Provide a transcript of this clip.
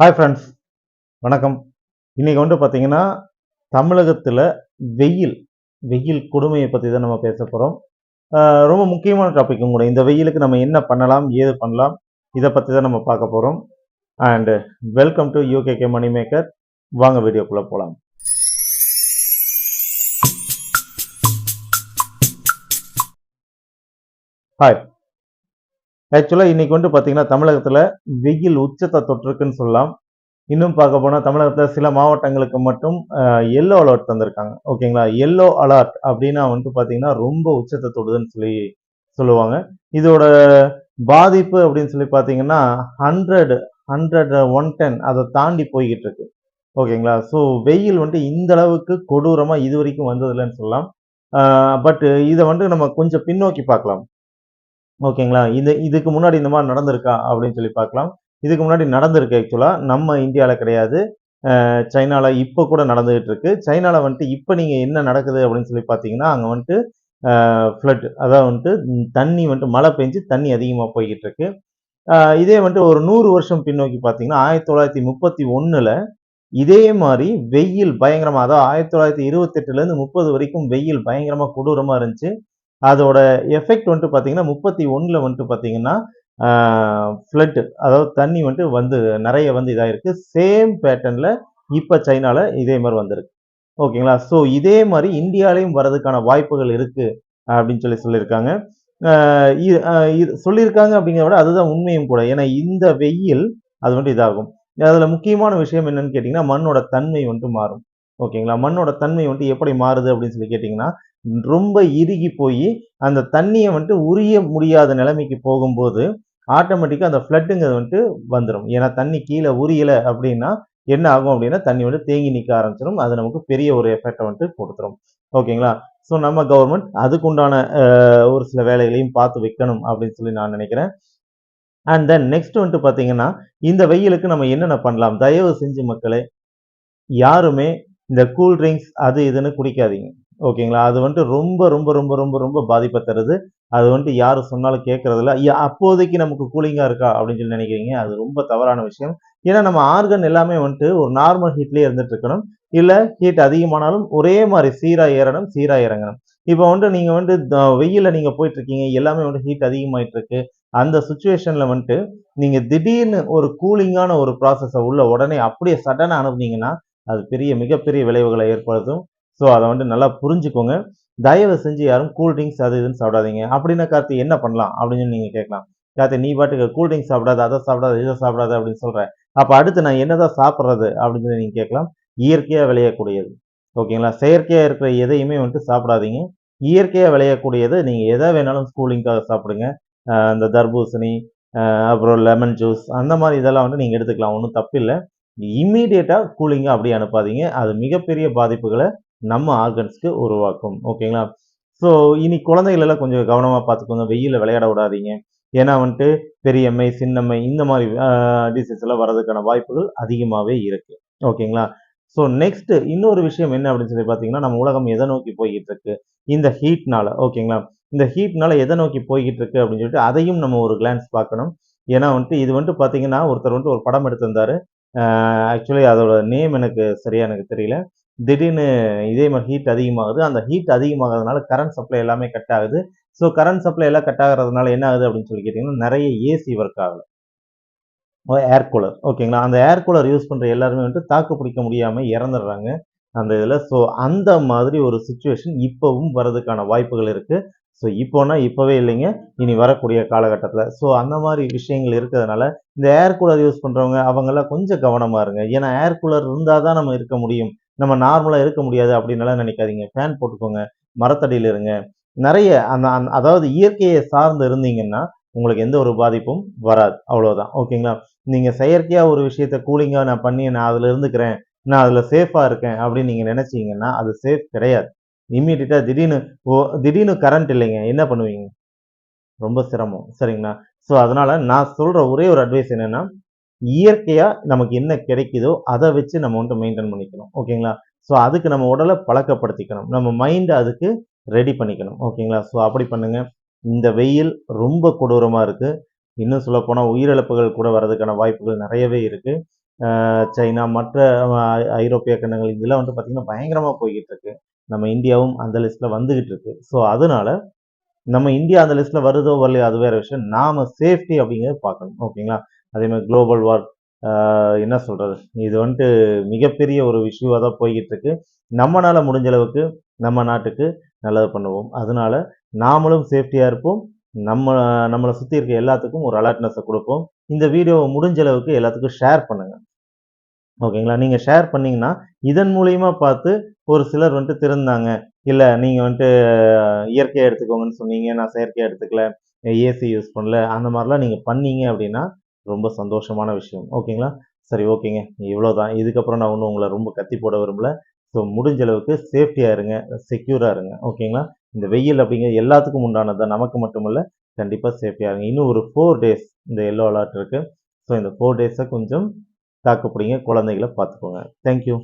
Hi friends வணக்கம். இன்றைக்கி வந்து பார்த்திங்கன்னா தமிழகத்தில் வெயில் வெயில் கொடுமையை பற்றி தான் நம்ம பேச போகிறோம் ரொம்ப முக்கியமான டாப்பிக்கும் கூட. இந்த வெயிலுக்கு நம்ம என்ன பண்ணலாம் ஏது பண்ணலாம் இதை பற்றி தான் நம்ம பார்க்க போகிறோம் and welcome to UKK money maker வாங்க வீடியோக்குள்ளே போகலாம் ஹாய் ஆக்சுவலாக இன்னைக்கு வந்து பார்த்தீங்கன்னா தமிழகத்தில் வெயில் உச்சத்தை தொற்றுக்குன்னு சொல்லலாம். இன்னும் பார்க்க போனால் தமிழகத்தில் சில மாவட்டங்களுக்கு மட்டும் எல்லோ அலர்ட் தந்திருக்காங்க. ஓகேங்களா? எல்லோ அலர்ட் அப்படின்னா வந்துட்டு பார்த்தீங்கன்னா ரொம்ப உச்சத்தை தொடுதுன்னு சொல்லி சொல்லுவாங்க. இதோட பாதிப்பு அப்படின்னு சொல்லி பார்த்தீங்கன்னா ஹண்ட்ரட் ஹண்ட்ரட் ஒன் டென் அதை தாண்டி போய்கிட்டு இருக்கு. ஓகேங்களா? ஸோ வெயில் வந்துட்டு இந்த அளவுக்கு கொடூரமாக இது வரைக்கும் வந்ததில்லைன்னு சொல்லலாம். பட் இதை வந்துட்டு நம்ம கொஞ்சம் பின்னோக்கி பார்க்கலாம். ஓகேங்களா? இது இதுக்கு முன்னாடி இந்த மாதிரி நடந்திருக்கா? அப்படின்னு சொல்லி பார்க்கலாம். இதுக்கு முன்னாடி நடந்திருக்கு ஆக்சுவலாக நம்ம இந்தியாவில் கிடையாது. சைனாவில் இப்போ கூட நடந்துகிட்டு இருக்கு. சைனாவில் வந்துட்டு இப்போ நீங்கள் என்ன நடக்குது அப்படின்னு சொல்லி பார்த்தீங்கன்னா அங்கே வந்துட்டு ஃப்ளட் அதாவது வந்துட்டு தண்ணி வந்துட்டு மழை பெஞ்சு தண்ணி அதிகமாக போய்கிட்டு இருக்கு. இதே வந்துட்டு ஒரு நூறு வருஷம் பின்னோக்கி பார்த்தீங்கன்னா ஆயிரத்தி தொள்ளாயிரத்தி முப்பத்தி ஒன்றில் இதே மாதிரி வெயில் பயங்கரமாக அதாவது ஆயிரத்தி தொள்ளாயிரத்தி இருபத்தெட்டுலேருந்து முப்பது வரைக்கும் வெயில் பயங்கரமாக கொடூரமாக இருந்துச்சு. அதோட எஃபெக்ட் வந்துட்டு பார்த்தீங்கன்னா முப்பத்தி ஒன்றில் வந்துட்டு பார்த்தீங்கன்னா ஃப்ளட்டு அதாவது தண்ணி வந்துட்டு வந்து நிறைய வந்து இதாகிருக்கு சேம் பேட்டர்னில் இப்போ சைனாவில் இதே மாதிரி வந்திருக்கு. ஓகேங்களா? ஸோ இதே மாதிரி இந்தியாலையும் வர்றதுக்கான வாய்ப்புகள் இருக்குது அப்படின்னு சொல்லி சொல்லியிருக்காங்க. இது சொல்லியிருக்காங்க அப்படிங்கிறத விட அதுதான் உண்மையும் கூட. ஏன்னா இந்த வெயில் அது வந்துட்டு இதாகும். அதில் முக்கியமான விஷயம் என்னன்னு கேட்டிங்கன்னா மண்ணோட தன்மை வந்துட்டு மாறும். ஓகேங்களா? மண்ணோட தன்மை வந்துட்டு எப்படி மாறுது அப்படின்னு சொல்லி கேட்டிங்கன்னா ரொம்ப இறுகி போய் அந்த தண்ணியை வந்துட்டு உரிய முடியாத நிலைமைக்கு போகும்போது ஆட்டோமேட்டிக்காக அந்த ஃப்ளட்டுங்கிறது வந்துட்டு வந்துடும் ஏன்னா தண்ணி கீழே உரியலை அப்படின்னா என்ன ஆகும் அப்படின்னா தண்ணி வந்துட்டு தேங்கி நிற்க ஆரம்பிச்சிடும் அது நமக்கு பெரிய ஒரு எஃபெக்டை வந்துட்டு கொடுத்துரும். ஓகேங்களா? ஸோ நம்ம கவர்மெண்ட் அதுக்குண்டான ஒரு சில வேலைகளையும் பார்த்து வைக்கணும் அப்படின்னு சொல்லி நான் நினைக்கிறேன். அண்ட் தென் நெக்ஸ்ட் வந்துட்டு பார்த்தீங்கன்னா இந்த வெயிலுக்கு நம்ம என்னென்ன பண்ணலாம்? தயவு செஞ்சு மக்களே யாருமே இந்த கூல் ட்ரிங்க்ஸ் அது இதுன்னு குடிக்காதீங்க. ஓகேங்களா? அது வந்துட்டு ரொம்ப ரொம்ப ரொம்ப ரொம்ப ரொம்ப பாதிப்பை தருது. அது வந்துட்டு யார் சொன்னாலும் கேட்கறதில்ல. அப்போதைக்கு நமக்கு கூலிங்காக இருக்கா? அப்படின்னு சொல்லி நினைக்கிறீங்க. அது ரொம்ப தவறான விஷயம். ஏன்னா நம்ம ஆர்கன் எல்லாமே வந்துட்டு ஒரு நார்மல் ஹீட்லேயே இருந்துட்டு இருக்கணும். இல்லை ஹீட் அதிகமானாலும் ஒரே மாதிரி சீராக ஏறணும் சீராக இறங்கணும். இப்போ வந்துட்டு நீங்கள் வந்துட்டு வெயிலில் நீங்கள் போயிட்டுருக்கீங்க. எல்லாமே வந்துட்டு ஹீட் அதிகமாயிட்டு இருக்கு அந்த சுச்சுவேஷனில் வந்துட்டு நீங்கள் திடீர்னு ஒரு கூலிங்கான ஒரு ப்ராசஸை உள்ள உடனே அப்படியே சடனாக அனுப்புனீங்கன்னா அது பெரிய மிகப்பெரிய விளைவுகளை ஏற்படுத்தும். ஸோ அதை வந்து நல்லா புரிஞ்சுக்கோங்க. தயவு செஞ்சு யாரும் கூல்ட்ரிங்க்ஸ் அது இதுன்னு சாப்பிடாதீங்க. அப்படின்னா கார்த்தி என்ன பண்ணலாம்? அப்படின்னு நீங்கள் கேட்கலாம். கார்த்தி நீ பாட்டுக்கு கூல்ட்ரிங்க்ஸ் சாப்பிடாத அதை சாப்பிடாத இதை சாப்பிடாத அப்படின்னு சொல்கிறேன் அப்போ அடுத்து நான் என்னதான் சாப்பிட்றது அப்படின்னு சொல்லி நீங்கள் கேட்கலாம். இயற்கையாக விளையக்கூடியது. ஓகேங்களா? செயற்கையாக இருக்கிற எதையுமே வந்துட்டு சாப்பிடாதீங்க. இயற்கையாக விளையக்கூடியது நீங்கள் எதை வேணாலும் ஸ்கூலிங்காக சாப்பிடுங்க. இந்த தர்பூசணி அப்புறம் லெமன் ஜூஸ் அந்த மாதிரி இதெல்லாம் வந்து நீங்கள் எடுத்துக்கலாம். ஒன்றும் தப்பு இல்லை இம்மீடியட்டாக கூலிங்காக அப்படி அனுப்பாதீங்க. அது மிகப்பெரிய பாதிப்புகளை நம்ம ஆர்கன்ஸ்க்கு உருவாக்கும். ஓகேங்களா ஸோ இனி குழந்தைகளெல்லாம் கொஞ்சம் கவனமாக பார்த்துக்கோங்க. வெயிலில் விளையாட விடாதீங்க. ஏன்னா வந்துட்டு பெரியம்மை சின்னம்மை இந்த மாதிரி டிசீஸ் எல்லாம் வர்றதுக்கான வாய்ப்புகள் அதிகமாகவே இருக்குது ஓகேங்களா ஸோ நெக்ஸ்ட்டு இன்னொரு விஷயம் என்ன அப்படின்னு சொல்லி பார்த்தீங்கன்னா நம்ம உலகம் எதை நோக்கி போய்கிட்டு இருக்கு இந்த ஹீட்னால ஓகேங்களா இந்த ஹீட்னால எதை நோக்கி போய்கிட்டு இருக்கு அப்படின்னு சொல்லிட்டு அதையும் நம்ம ஒரு கிளான்ஸ் பார்க்கணும். ஏன்னா வந்துட்டு இது வந்துட்டு பார்த்தீங்கன்னா ஒருத்தர் வந்துட்டு ஒரு படம் எடுத்திருந்தாரு. ஆக்சுவலி அதோட நேம் எனக்கு சரியா எனக்கு தெரியல. திடீர்னு இதே மாதிரி ஹீட் அதிகமாகுது. அந்த ஹீட் அதிகமாகிறதுனால கரண்ட் சப்ளை எல்லாமே கட் ஆகுது. ஸோ கரண்ட் சப்ளை எல்லாம் கட் ஆகிறதுனால என்ன ஆகுது அப்படின்னு சொல்லி கேட்டிங்கன்னா நிறைய ஏசி ஒர்க் ஆகலை ஏர் கூலர் ஓகேங்களா அந்த ஏர் கூலர் யூஸ் பண்ணுற எல்லாருமே வந்துட்டு தாக்கு பிடிக்க முடியாமல் இறந்துடுறாங்க. அந்த இதில். ஸோ அந்த மாதிரி ஒரு சுச்சுவேஷன் இப்போவும் வர்றதுக்கான வாய்ப்புகள் இருக்குது ஸோ இப்போனா இப்போவே இல்லைங்க. இனி வரக்கூடிய காலகட்டத்தில். ஸோ அந்த மாதிரி விஷயங்கள் இருக்கிறதுனால இந்த ஏர் கூலர் யூஸ் பண்ணுறவங்க அவங்கெல்லாம் கொஞ்சம் கவனமாக இருங்க. ஏன்னா ஏர் கூலர் இருந்தால் தான் நம்ம இருக்க முடியும். நம்ம நார்மலாக இருக்க முடியாது அப்படின்னுலாம் நினைக்காதீங்க. ஃபேன் போட்டுக்கோங்க. மரத்தடியில் இருங்க. நிறைய அந்த அதாவது இயற்கையை சார்ந்து இருந்தீங்கன்னா உங்களுக்கு எந்த ஒரு பாதிப்பும் வராது. அவ்வளோதான் ஓகேங்களா? நீங்கள் செயற்கையாக ஒரு விஷயத்த கூலிங்காக நான் பண்ணி நான் அதில் இருந்துக்கிறேன். நான் அதில் சேஃபாக இருக்கேன் அப்படின்னு நீங்கள் நினச்சிங்கன்னா அது சேஃப் கிடையாது. இம்மீடியட்டாக திடீர்னு ஓ திடீர்னு கரண்ட் இல்லைங்க. என்ன பண்ணுவீங்க? ரொம்ப சிரமம். சரிங்களா? ஸோ அதனால் நான் சொல்கிற ஒரே ஒரு அட்வைஸ் என்னென்னா இயற்கையாக நமக்கு என்ன கிடைக்குதோ அதை வச்சு நம்ம வந்துட்டு மெயின்டைன் பண்ணிக்கணும். ஓகேங்களா? ஸோ அதுக்கு நம்ம உடலை பழக்கப்படுத்திக்கணும். நம்ம மைண்டை அதுக்கு ரெடி பண்ணிக்கணும். ஓகேங்களா? ஸோ அப்படி பண்ணுங்கள் இந்த வெயில் ரொம்ப கொடூரமாக இருக்குது இன்னும் சொல்லப்போனால் உயிரிழப்புகள் கூட வர்றதுக்கான வாய்ப்புகள் நிறையவே இருக்குது சைனா மற்ற ஐரோப்பிய கண்டங்கள் இதெல்லாம் வந்து பார்த்திங்கன்னா பயங்கரமாக போய்கிட்டு இருக்கு. நம்ம இந்தியாவும் அந்த லிஸ்ட்டில் வந்துகிட்டு இருக்கு. ஸோ அதனால நம்ம இந்தியா அந்த லிஸ்ட்டில் வருதோ வரலையோ அது வேற விஷயம். நாம சேஃப்டி அப்படிங்கிறத பார்க்கணும். ஓகேங்களா அதே மாதிரி குளோபல் வார் என்ன சொல்றது? இது வந்துட்டு மிகப்பெரிய ஒரு விஷயமாக தான் போய்கிட்டு இருக்கு. நம்மளால முடிஞ்ச அளவுக்கு நம்ம நாட்டுக்கு நல்லது பண்ணுவோம். அதனால நாமளும் சேஃப்டியாக இருப்போம். நம்ம நம்மளை சுற்றி இருக்க எல்லாத்துக்கும் ஒரு அலர்ட்னஸை கொடுப்போம். இந்த வீடியோவை முடிஞ்ச அளவுக்கு எல்லாத்துக்கும் ஷேர் பண்ணுங்க. ஓகேங்களா? நீங்கள் ஷேர் பண்ணீங்கன்னா இதன் மூலியமா பார்த்து ஒரு சிலர் வந்துட்டு திறந்தாங்க. இல்லை நீங்கள் வந்துட்டு இயற்கையாக எடுத்துக்கோங்கன்னு சொன்னீங்க. நான் செயற்கையாக எடுத்துக்கல. ஏசி யூஸ் பண்ணல. அந்த மாதிரிலாம் நீங்கள் பண்ணீங்க அப்படின்னா ரொம்ப சந்தோஷமான விஷயம். ஓகேங்களா? சரி ஓகேங்க. இவ்வளோதான் இதுக்கப்புறம் நான் ஒன்றும் உங்களை ரொம்ப கத்தி போட விரும்பல. ஸோ முடிஞ்ச அளவுக்கு சேஃப்டியாக இருங்க. செக்யூராக இருங்க. ஓகேங்களா? இந்த வெயில் அப்படிங்கிறது எல்லாத்துக்கும் உண்டானது நமக்கு மட்டுமல்ல கண்டிப்பாக சேஃப்டியாக இருங்க. இன்னும் ஒரு ஃபோர் டேஸ் இந்த எல்லோ அலர்ட் இருக்குது ஸோ இந்த ஃபோர் டேஸை கொஞ்சம் தாக்கு பிடிங்க குழந்தைகளை பார்த்துக்கோங்க. தேங்க்யூ